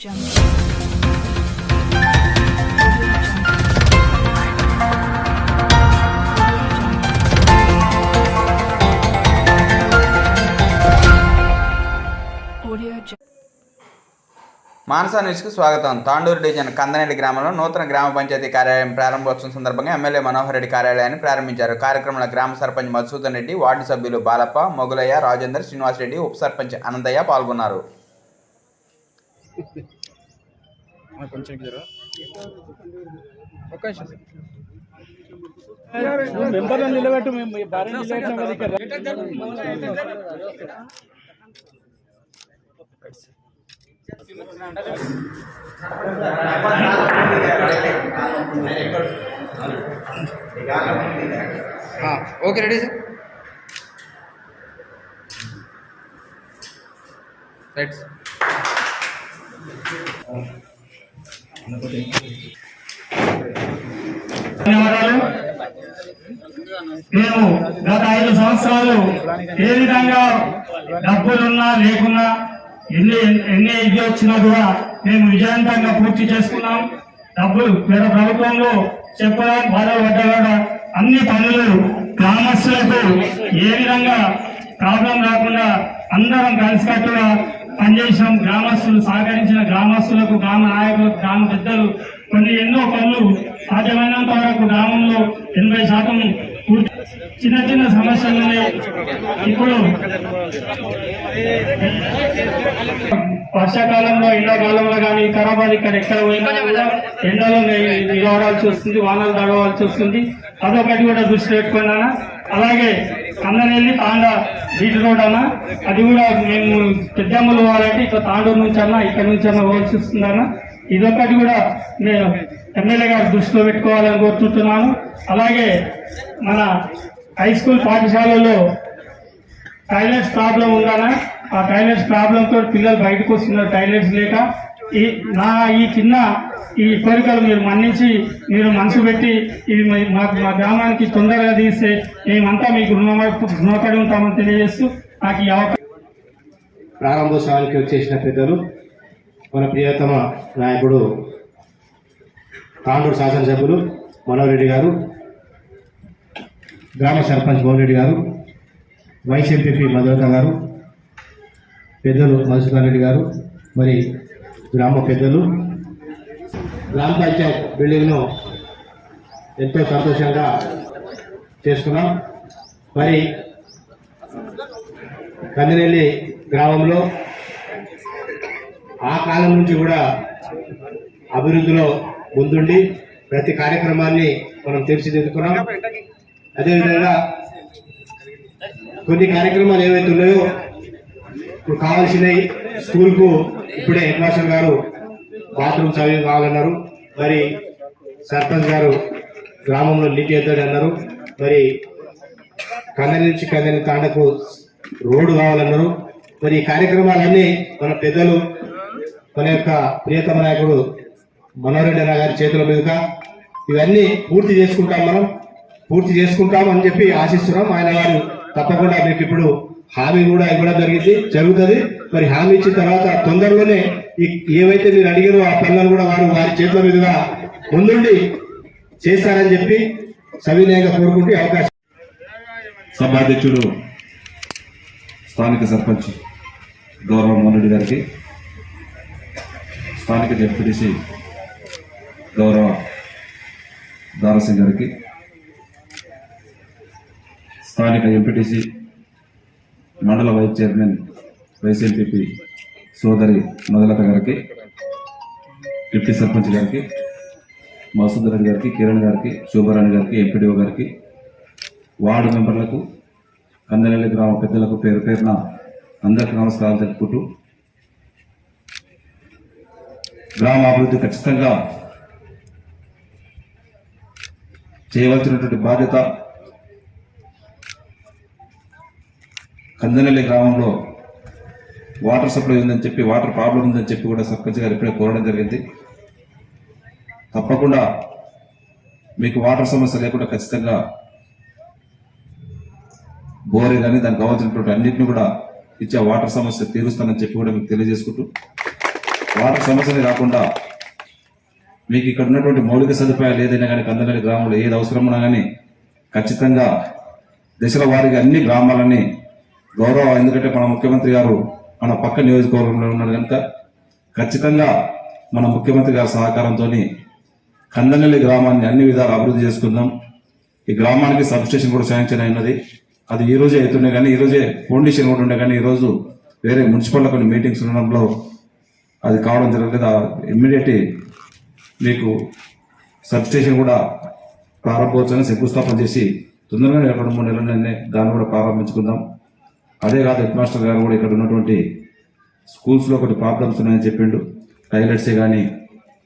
మానసా న్యూస్కి స్వాగతం. తాండూరు డివిజన్ కందనేటి గ్రామంలో నూతన గ్రామ పంచాయతీ కార్యాలయం ప్రారంభోత్సవం సందర్భంగా ఎమ్మెల్యే మనోహర్ రెడ్డి కార్యాలయాన్ని ప్రారంభించారు. కార్యక్రమంలో గ్రామ సర్పంచ్ మధుసూదన్ రెడ్డి వార్డు సభ్యులు బాలప్ప మొగులయ్య రాజేందర్ శ్రీనివాస్ రెడ్డి ఉప సర్పంచ్ అనంతయ్య పాల్గొన్నారు. కొంచెం జరా ఒక్క నిలబెట్టు మేము భార్య ఓకే రెడీ సార్. రైట్ ధన్యవాదాలు. మేము గత ఐదు సంవత్సరాలు ఏ విధంగా డబ్బులున్నా లేకున్నా ఎన్ని ఎన్ని ఇది వచ్చినా కూడా మేము విజయవంతంగా పూర్తి చేసుకున్నాం. డబ్బులు పేద ప్రభుత్వంలో చెప్పడం బాధపడ్డ కూడా అన్ని పనులు గ్రామస్తులకు ఏ విధంగా ప్రాబ్లం రాకుండా అందరం కలిసికట్టుగా పనిచేసినాం. గ్రామస్తులు సహకరించిన గ్రామస్తులకు గ్రామ నాయకులకు గ్రామ పెద్దలు కొన్ని ఎన్నో పనులు సాధ్యమైనంత వరకు గ్రామంలో ఎనభై శాతం చిన్న చిన్న సమస్యలు ఉన్నాయి ఇప్పుడు వర్షాకాలంలో ఎండాకాలంలో కానీ ఖరాబాద్ ఇక్కడ ఎక్కడ పోయినా కూడా ఎండలో నిలవడాల్సి వస్తుంది వానలు తడవాల్సి వస్తుంది. అదొకటి కూడా దృష్టి పెట్టుకున్నానా? అలాగే కందనెల్లి తాండ బీచ్ రోడ్ అన్న అది కూడా మేము పెద్దమ్మలు పోవాలంటే ఇట్లా తాండూరు నుంచి అన్నా ఇక్కడ నుంచి అన్న పోవాల్సి వస్తుందన్న ఇదొకటి కూడా నేను ఎమ్మెల్యే గారు దృష్టిలో పెట్టుకోవాలని కోరుతున్నాను అలాగే మన హై స్కూల్ పాఠశాలలో టాయిలెట్స్ ప్రాబ్లం ఉందన్న. ఆ టాయిలెట్స్ ప్రాబ్లంతో పిల్లలు బయటకు వస్తున్నారు. టాయిలెట్స్ లేక ఈ నా ఈ చిన్న ఈ కోరికలు మీరు మన్నించి మీరు మనసు పెట్టి ఇది మా- మాకు మా గ్రామానికి తొందరగా తీస్తే మేమంతా మీకు రుణపడి ఉంటామని తెలియజేస్తూ నాకు ఈ అవకాశం ప్రారంభోత్సవానికి వచ్చేసిన పెద్దలు మన ప్రియతమ నాయకుడు తాండూరు శాసనసభ్యులు మనోహర్ రెడ్డి గారు గ్రామ సర్పంచ్ మోహన్రెడ్డి గారు వైస్ ఎంపీపీ మధురత గారు పెద్దలు మధుసూదన్ రెడ్డి గారు మరి గ్రామ పెద్దలు గ్రామ పంచాయత్ బిల్డింగ్ను ఎంతో సంతోషంగా చేసుకున్నాం. మరి కందినెల్లి గ్రామంలో ఆ కాలం నుంచి కూడా అభివృద్ధిలో ముందుండి ప్రతి కార్యక్రమాన్ని మనం తీర్చిదిద్దుకున్నాం. అదేవిధంగా కొన్ని కార్యక్రమాలు ఏవైతే ఉన్నాయో ఇప్పుడు కావాల్సినవి స్కూల్కు ఇప్పుడే హెడ్ మాస్టర్ గారు బాత్రూమ్ సౌకర్యం కావాలన్నారు. మరి సర్పంచ్ గారు గ్రామంలో నీటి ఎద్దడి అన్నారు. మరి కందని నుంచి కందని తాండకు రోడ్డు కావాలన్నారు. మరి ఈ కార్యక్రమాలన్నీ మన పెద్దలు మన యొక్క ప్రియతమ నాయకుడు మనోహరెడ్డి అన్న గారి చేతుల మీదుగా ఇవన్నీ పూర్తి చేసుకుంటాం మనం. పూర్తి చేసుకుంటాం అని చెప్పి ఆశిస్తున్నాం. ఆయన గారు తప్పకుండా మీకు ఇప్పుడు హామీ కూడా ఇవ్వడం జరిగింది జరుగుతుంది. మరి హామీ ఇచ్చిన తర్వాత తొందరలోనే ఏవైతే మీరు అడిగారో ఆ పనులను కూడా వారు వారి చేతుల మీదుగా ముందుండి చేస్తారని చెప్పి సవినయంగా కోరుకుంటే అవకాశం. సభాధ్యక్షుడు స్థానిక సర్పంచ్ గౌరవ మోహన్ గారికి స్థానిక జడ్పీటీసీ గౌరవ దారసింగ్ గారికి స్థానిక ఎంపీటీసీ మండల వైస్ చైర్మన్ వైసీపీ సోదరి మొదలత గారికి డిప్యూటీ సర్పంచ్ గారికి మసూద్ గారికి కిరణ్ గారికి శోభారాణి గారికి ఎంపీడీఓ గారికి వార్డు మెంబర్లకు కందనెల్లి గ్రామ పెద్దలకు పేరు పేరున అందరికీ నమస్కారాలు తెలుపుకుంటూ గ్రామ అభివృద్ధి ఖచ్చితంగా చేయవలసినటువంటి బాధ్యత కందనెల్లి గ్రామంలో వాటర్ సప్లై ఉందని చెప్పి వాటర్ ప్రాబ్లం ఉందని చెప్పి కూడా సర్పంచ్ గారు ఇప్పుడే కోరడం జరిగింది. తప్పకుండా మీకు వాటర్ సమస్య లేకుండా ఖచ్చితంగా బోరే కానీ దానికి కావాల్సినటువంటి అన్నింటిని కూడా ఇచ్చే వాటర్ సమస్య తీరుస్తానని చెప్పి కూడా మీకు తెలియజేసుకుంటూ వాటర్ సమస్యని కాకుండా మీకు ఇక్కడ ఉన్నటువంటి మౌలిక సదుపాయాలు ఏదైనా కానీ కందనల్లి గ్రామంలో ఏది అవసరం ఉన్నా కానీ ఖచ్చితంగా దశల వారికి అన్ని గ్రామాలని గౌరవ ఎందుకంటే మన ముఖ్యమంత్రి గారు మన పక్క నియోజకవర్గంలో ఉన్నాడు కనుక ఖచ్చితంగా మన ముఖ్యమంత్రి గారి సహకారంతో కందనల్లి గ్రామాన్ని అన్ని విధాలు అభివృద్ధి చేసుకుందాం. ఈ గ్రామానికి సబ్ స్టేషన్ కూడా శాంక్షన్ అయినది. అది ఈ రోజే అవుతుండే కానీ ఈరోజే ఫౌండేషన్ కూడా ఉండే కానీ ఈరోజు వేరే మున్సిపల్ కొన్ని మీటింగ్స్ ఉండడంలో అది కావడం జరగలేదు. ఇమ్మీడియట్ మీకు సబ్స్టేషన్ కూడా ప్రారంభోత్సవం శంకుస్థాపన చేసి తొందరగానే రెండు మూడు నెలలనే దాన్ని కూడా ప్రారంభించుకుందాం. అదే కాదు హెడ్ మాస్టర్ గారు కూడా ఇక్కడ ఉన్నటువంటి స్కూల్స్లో కొన్ని ప్రాబ్లమ్స్ ఉన్నాయని చెప్పిండు. టాయిలెట్సే కానీ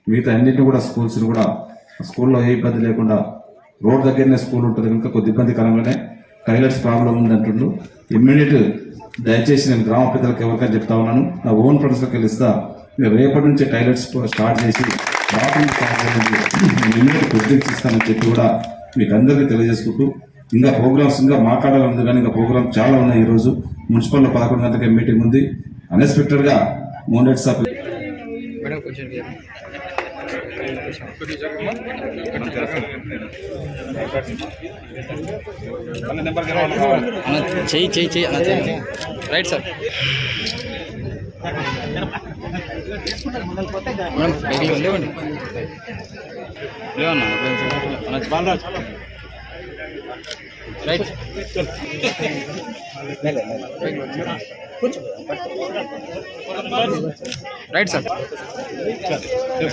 మిగతా అన్నింటినీ కూడా స్కూల్స్ కూడా స్కూల్లో ఏ ఇబ్బంది లేకుండా రోడ్ దగ్గరనే స్కూల్ ఉంటుంది కనుక కొద్ది ఇబ్బందికరంగానే టాయిలెట్స్ ప్రాబ్లం ఉంది అంటుండు. ఇమ్మీడియట్ దయచేసి నేను గ్రామ పెద్దలకు ఎవరికైనా చెప్తా ఉన్నాను. నా ఓన్ ఫ్రెండ్స్కి వెళ్ళిస్తా మీరు రేపటి నుంచి టైలెట్స్ స్టార్ట్ చేసి బాత్రూమ్ స్టార్ట్ చేయండి నేను ఇమ్మీడియట్ ఇస్తానని చెప్పి కూడా మీకు అందరికీ తెలియజేసుకుంటూ ఇంకా ప్రోగ్రామ్స్ ఇంకా మాట్లాడాలన్నది కానీ ఇంకా ప్రోగ్రామ్ చాలా ఉన్నాయి ఈరోజు. మున్సిపల్లో పదకొండు గంటలకే మీటింగ్ ఉంది. అన్ఎక్స్పెక్టెడ్గా మోనెట్స్ ఆఫ్ మేడం కొంచెం ఇయ్యండి. అన్న, చెయ్యి చెయ్యి చెయ్యి రైట్ సార్. మేడం లేవండి లేవన్నా అన్న Balraj. Right. Right sir.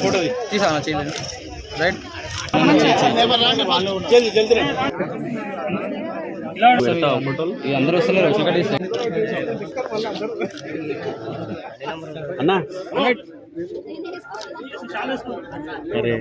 Photo తీసా అన్న చేయండి రైట్. ఈ అందరూ వస్తున్నారు చీకటి అరే.